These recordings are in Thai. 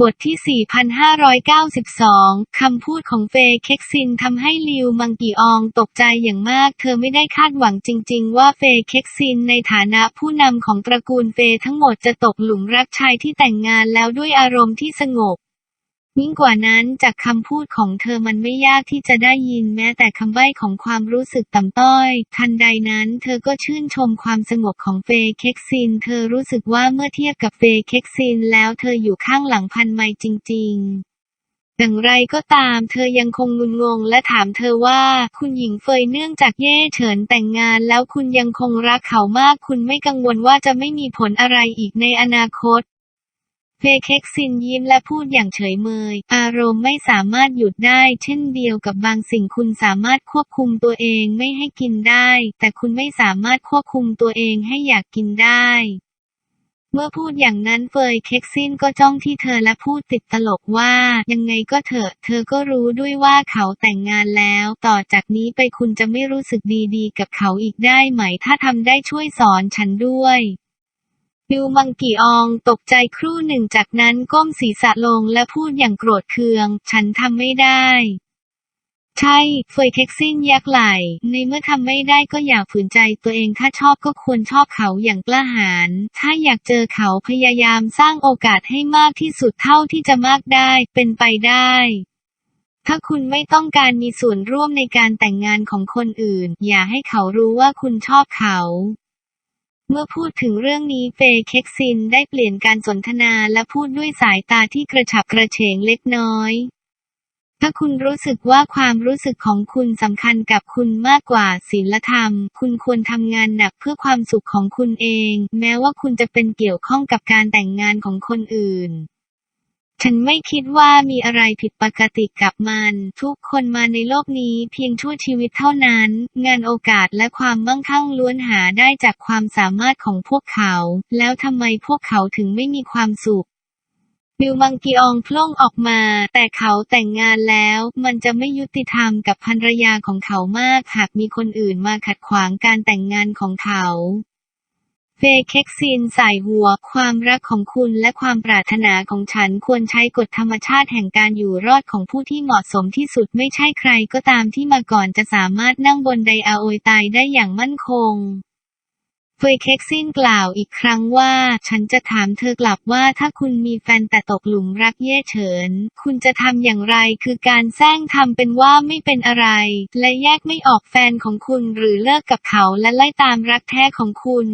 บทที่ 4,592 คำพูดของเฟย์เค็กซินทำให้ลิวมังกีอองตกใจอย่างมาก เธอไม่ได้คาดหวังจริง ๆ ว่าเฟย์เค็กซินในฐานะผู้นำของตระกูลเฟย์ทั้งหมดจะตกหลุมรักชายที่แต่งงานแล้วด้วยอารมณ์ที่สงบ ยิ่งกว่านั้นจากคำพูดของเธอมันไม่ยากที่จะได้ยินแม้แต่คำใบ้ของความรู้สึกต่ำต้อย ทันใดนั้นเธอก็ชื่นชมความสงบของเฟย์เค็กซิน เธอรู้สึกว่าเมื่อเทียบกับเฟย์เค็กซินแล้วเธออยู่ข้างหลังพันไมล์จริง ๆอย่างไรก็ตามเธอยังคงงุนงงและถามเธอว่า คุณหญิงเฟยเนื่องจากเย่เฉินแต่งงานแล้วคุณยังคงรักเขามาก คุณไม่กังวลว่าจะไม่มีผลอะไรอีกในอนาคต เฟย์เค็กซินยิ้มและพูดอย่างเฉยเมย อารมณ์ไม่สามารถหยุดได้ เช่นเดียวกับบางสิ่งคุณสามารถควบคุมตัวเองไม่ให้กินได้ แต่คุณไม่สามารถควบคุมตัวเองให้อยากกินได้ เมื่อพูดอย่างนั้นเฟยเค็กซินก็จ้องที่เธอและพูดติดตลกว่า ยังไงก็เถอะ เธอก็รู้ด้วยว่าเขาแต่งงานแล้ว ต่อจากนี้ไปคุณจะไม่รู้สึกดีๆ กับเขาอีกได้ไหม ถ้าทำได้ช่วยสอนฉันด้วย ลิวมังกีอองตกใจครู่หนึ่งจากนั้นก้มศีรษะลงและพูดอย่างโกรธเคือง ฉันทำไม่ได้ ใช่เฟยเค็กซินยักไหล ในเมื่อทำไม่ได้ก็อย่าฝืนใจตัวเองถ้าชอบก็ควรชอบเขาอย่างกล้าหาญถ้าอยากเจอเขาพยายามสร้างโอกาสให้มากที่สุดเท่าที่จะมากได้เป็นไปได้ถ้าคุณไม่ต้องการมีส่วนร่วมในการแต่งงานของคนอื่น อย่าให้เขารู้ว่าคุณชอบเขา เมื่อพูดถึงเรื่องนี้เฟย์เค็กซินได้เปลี่ยนการสนทนาและพูดด้วยสายตาที่กระฉับกระเฉงเล็กน้อย ถ้าคุณรู้สึกว่าความรู้สึกของคุณสำคัญกับคุณมากกว่าศีลธรรม คุณควรทำงานหนักเพื่อความสุขของคุณเอง แม้ว่าคุณจะเป็นเกี่ยวข้องกับการแต่งงานของคนอื่น ฉันไม่คิดว่ามีอะไรผิดปกติกับมัน ทุกคนมาในโลกนี้เพียงชั่วชีวิตเท่านั้น งานโอกาสและความมั่งคั่งล้วนหาได้จากความสามารถของพวกเขา แล้วทำไมพวกเขาถึงไม่มีความสุขบิวมังกีอองพล่งออกมา แต่เขาแต่งงานแล้ว มันจะไม่ยุติธรรมกับภรรยาของเขามาก หากมีคนอื่นมาขัดขวางการแต่งงานของเขา เฟเค็กซินใส่หัว ความรักของคุณและความปรารถนาของฉันควรใช้กฎธรรมชาติแห่งการอยู่รอดของผู้ที่เหมาะสมที่สุดไม่ใช่ใครก็ตามที่มาก่อนจะสามารถนั่งบนไดอาโอยตายได้อย่างมั่นคงเฟยเค็กซินกล่าวอีกครั้งว่า ฉันจะถามเธอกลับว่าถ้าคุณมีแฟนแต่ตกหลุมรักเย่เฉิน คุณจะทำอย่างไรคือการแซงทำเป็นว่าไม่เป็นอะไร และแยกไม่ออกแฟนของคุณหรือเลิกกับเขาและไล่ตามรักแท้ของคุณ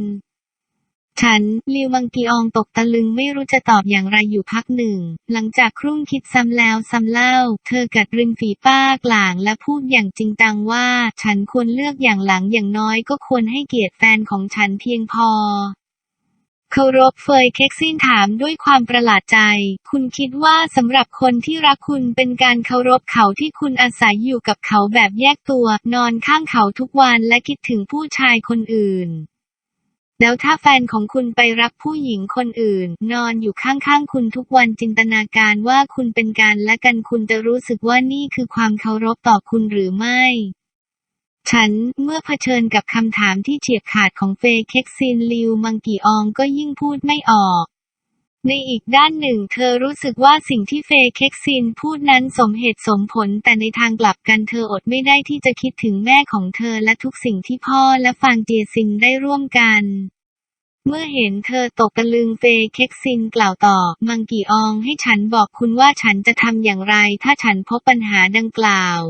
ฉันลิวมังกีอองตกตะลึงไม่รู้จะตอบอย่างไรอยู่พักหนึ่ง หลังจากครุ่งคิดซ้ำแล้วซ้ำเล่า เธอกัดริมฝีปากหลางและพูดอย่างจริงจังว่า ฉันควรเลือกอย่างหลังอย่างน้อยก็ควรให้เกียรติแฟนของฉันเพียงพอเคารพเฟยเค็กซินถามด้วยความประหลาดใจ คุณคิดว่าสำหรับคนที่รักคุณเป็นการเคารพเขาที่คุณอาศัยอยู่กับเขาแบบแยกตัว นอนข้างเขาทุกวันและคิดถึงผู้ชายคนอื่น แล้วถ้าแฟนของคุณไปรักผู้หญิงคนอื่น นอนอยู่ข้างๆคุณทุกวันจินตนาการว่าคุณเป็นการและกันคุณจะรู้สึกว่านี่คือความเคารพต่อคุณหรือไม่ ฉันเมื่อเผชิญกับคำถามที่เฉียบขาดของเฟย์เค็กซินลิวมังกีอองก็ยิ่งพูดไม่ออก ในอีกด้านหนึ่งเธอรู้สึกว่าสิ่งที่เฟย์เค็กซินพูดนั้นสมเหตุสมผล แต่ในทางกลับกันเธออดไม่ได้ที่จะคิดถึงแม่ของเธอและทุกสิ่งที่พ่อและฟางเจียซินได้ร่วมกัน เมื่อเห็นเธอตกตะลึงเฟย์เค็กซินกล่าวต่อ มังกีอองให้ฉันบอกคุณว่าฉันจะทำอย่างไร ถ้าฉันพบปัญหาดังกล่าว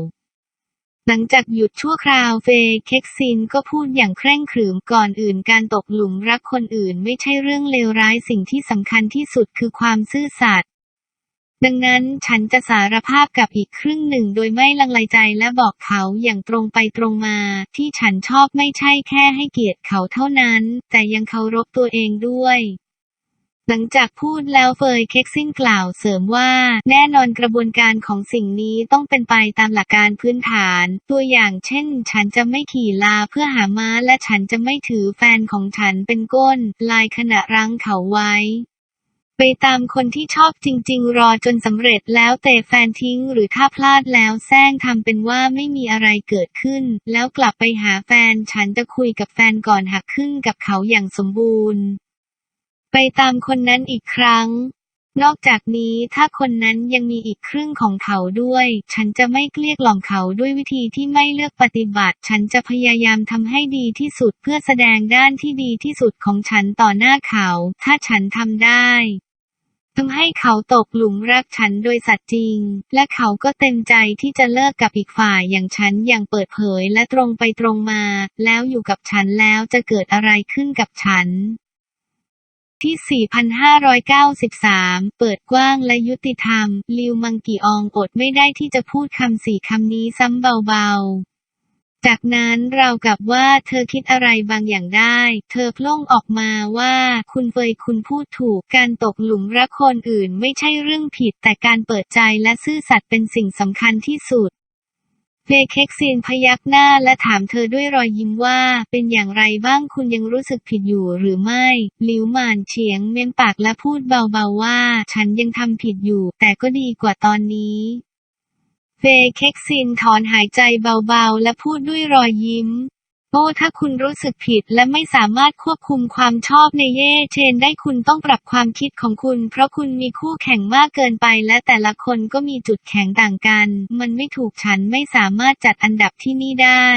หลังจากหยุดชั่วคราวเฟย์เค็กซินก็พูดอย่างเคร่งขรึมก่อนอื่นการตกหลุมรักคนอื่นไม่ใช่เรื่องเลวร้ายสิ่งที่สำคัญที่สุดคือความซื่อสัตย์ดังนั้นฉันจะสารภาพกับอีกครึ่งหนึ่งโดยไม่ลังเลใจและบอกเขาอย่างตรงไปตรงมา ที่ฉันชอบไม่ใช่แค่ให้เกียรติเขาเท่านั้น แต่ยังเคารพตัวเองด้วย หลังจากพูดแล้วเฟยเค็กซินกล่าวเสริมว่า แน่นอนกระบวนการของสิ่งนี้ต้องเป็นไปตามหลักการพื้นฐาน ตัวอย่างเช่น ฉันจะไม่ขี่ลาเพื่อหาม้าและฉันจะไม่ถือแฟนของฉันเป็นก้น ลายขณะรั้งเขาไว้ ไปตามคนที่ชอบจริง ๆ รอจนสำเร็จแล้วเตะแฟนทิ้ง หรือถ้าพลาดแล้วแซงทำเป็นว่าไม่มีอะไรเกิดขึ้น แล้วกลับไปหาแฟนฉันจะคุยกับแฟนก่อนหักครึ่งกับเขาอย่างสมบูรณ์ ไปตามคนนั้นอีกครั้ง นอกจากนี้ถ้าคนนั้นยังมีอีกครึ่งของเขาด้วย ฉันจะไม่เกลี้ยกล่อมเขาด้วยวิธีที่ไม่เลือกปฏิบัติ ฉันจะพยายามทำให้ดีที่สุดเพื่อแสดงด้านที่ดีที่สุดของฉันต่อหน้าเขา ถ้าฉันทำได้ทำให้เขาตกหลุมรักฉันโดยสัตย์จริง และเขาก็เต็มใจที่จะเลิกกับอีกฝ่ายอย่างฉันอย่างเปิดเผยและตรงไปตรงมา แล้วอยู่กับฉันแล้วจะเกิดอะไรขึ้นกับฉัน ที่ 4,593 เปิดกว้างและยุติธรรม ลิวมังกีอองอดไม่ได้ที่จะพูดคำสี่คำนี้ซ้ำเบาๆ จากนั้นเรากับว่าเธอคิดอะไรบางอย่างได้ เธอพล่งออกมาว่าคุณเฟยคุณพูดถูก การตกหลุมรักคนอื่นไม่ใช่เรื่องผิด แต่การเปิดใจและซื่อสัตย์เป็นสิ่งสำคัญที่สุด เฟเค็กซีนพยักหน้าและถามเธอด้วยรอยยิ้มว่า เป็นอย่างไรบ้างคุณยังรู้สึกผิดอยู่หรือไม่ลิวหมานเฉียงเม้มปากและพูดเบาๆว่า ฉันยังทำผิดอยู่ แต่ก็ดีกว่าตอนนี้เฟเค็กซินถอนหายใจเบาๆ และพูดด้วยรอยยิ้ม โอ้ถ้าคุณรู้สึกผิดและไม่สามารถควบคุมความชอบในเย่เชนได้คุณต้องปรับความคิดของคุณ เพราะคุณมีคู่แข่งมากเกินไปและแต่ละคนก็มีจุดแข็งต่างกัน มันไม่ถูกฉันไม่สามารถจัดอันดับที่นี่ได้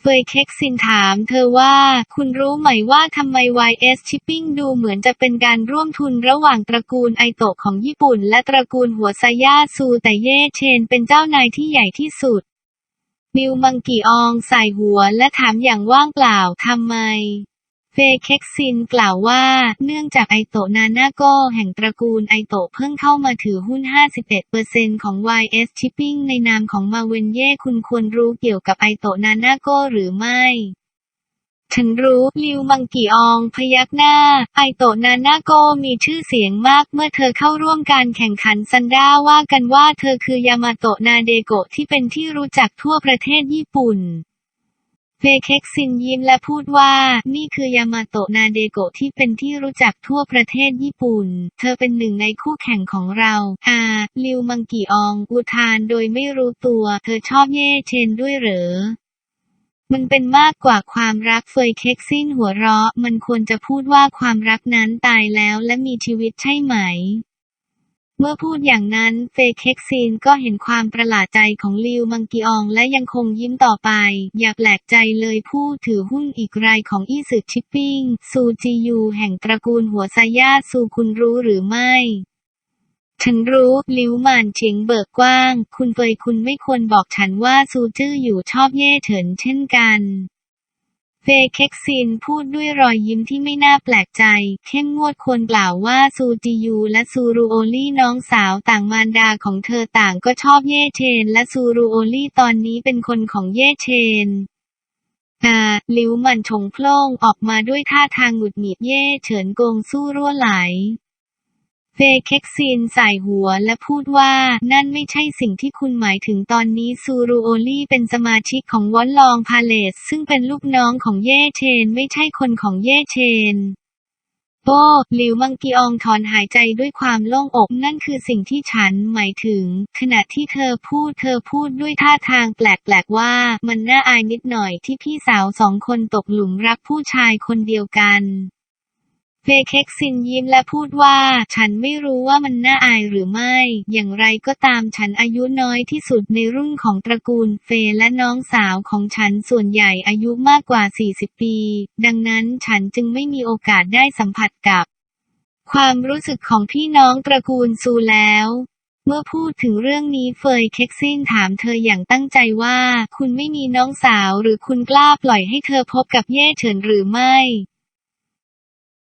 เฟยเค็กซินถามเธอว่า คุณรู้ไหมว่าทำไม YS Shipping ดูเหมือนจะเป็นการร่วมทุนระหว่างตระกูลไอโตะของญี่ปุ่น และตระกูลหัวไซย่าซูแต่เย่เชนเป็นเจ้านายที่ใหญ่ที่สุด มิวมังกีอองใส่หัวและถามอย่างว่างเปล่าทำไม เฟเค็กซินกล่าวว่า เนื่องจากไอโตนานาโกแห่งตระกูลไอโตเพิ่งเข้ามาถือหุ้น 51%ของ YS Shipping ในนามของมาเวนเย่คุณควรรู้เกี่ยวกับไอโตนานาโกหรือไม่ ฉันรู้ ลิวมังกีออง พยักหน้า ไอโตนานาโกมีชื่อเสียงมากเมื่อเธอเข้าร่วมการแข่งขันซันด้าว่ากันว่าเธอคือยามาโตนาเดโกะที่เป็นที่รู้จักทั่วประเทศญี่ปุ่นเฟเค็กซินยิ้มและพูดว่า นี่คือยามาโตะนาเดโกะที่เป็นที่รู้จักทั่วประเทศญี่ปุ่น เธอเป็นหนึ่งในคู่แข่งของเรา อาลิวมังกีออง อุทานโดยไม่รู้ตัว เธอชอบเย่เชนด้วยเหรอ มันเป็นมากกว่าความรักเฟยเค็กซินหัวเราะ มันควรจะพูดว่าความรักนั้นตายแล้วและมีชีวิตใช่ไหม เมื่อพูดอย่างนั้นเฟยเค็กซินก็เห็นความประหลาดใจของลิวมังกีอองและยังคงยิ้มต่อไป อย่าแปลกใจเลยผู้ถือหุ้นอีกรายของอี้สึกชิปปิ้ง ซูจียูแห่งตระกูลหัวไซย่าซูคุณรู้หรือไม่ ฉันรู้ลิวมานเฉียงเบิกกว้าง คุณเฟยคุณไม่ควรบอกฉันว่าซูจื้ออยู่ชอบเย่เฉินเช่นกันเฟเค็กซินพูดด้วยรอยยิ้มที่ไม่น่าแปลกใจ เข้มงวดควรกล่าวว่าซูจิยูและซูรูโอลี่น้องสาวต่างมารดาของเธอต่างก็ชอบเย่เชน และซูรูโอลี่ตอนนี้เป็นคนของเย่เชนอาลิวมันชงโพล่งออกมาด้วยท่าทางหงุดหงิดเย่เฉินโกงสู้รั่วไหล เฟเค็กซินใส่หัวและพูดว่า นั่นไม่ใช่สิ่งที่คุณหมายถึงตอนนี้ซูรูโอลี่เป็นสมาชิกของวอนลองพาเลสซึ่งเป็นลูกน้องของเย่เชน ไม่ใช่คนของเย่เชนโอ้หลิวมังกีอองถอนหายใจด้วยความโล่งอกนั่นคือสิ่งที่ฉันหมายถึง ขณะที่เธอพูดเธอพูดด้วยท่าทางแปลกๆว่า มันน่าอายนิดหน่อยที่พี่สาวสองคนตกหลุมรักผู้ชายคนเดียวกัน เฟเค็กซินยิ้มและพูดว่า ฉันไม่รู้ว่ามันน่าอายหรือไม่ อย่างไรก็ตามฉันอายุน้อยที่สุดในรุ่นของตระกูลเฟและน้องสาวของฉันส่วนใหญ่อายุมากกว่า 40 ปี ดังนั้นฉันจึงไม่มีโอกาสได้สัมผัสกับ ความรู้สึกของพี่น้องตระกูลซูแล้ว เมื่อพูดถึงเรื่องนี้เฟยเค็กซินถามเธออย่างตั้งใจว่า คุณไม่มีน้องสาวหรือคุณกล้าปล่อยให้เธอพบกับเย่เฉินหรือไม่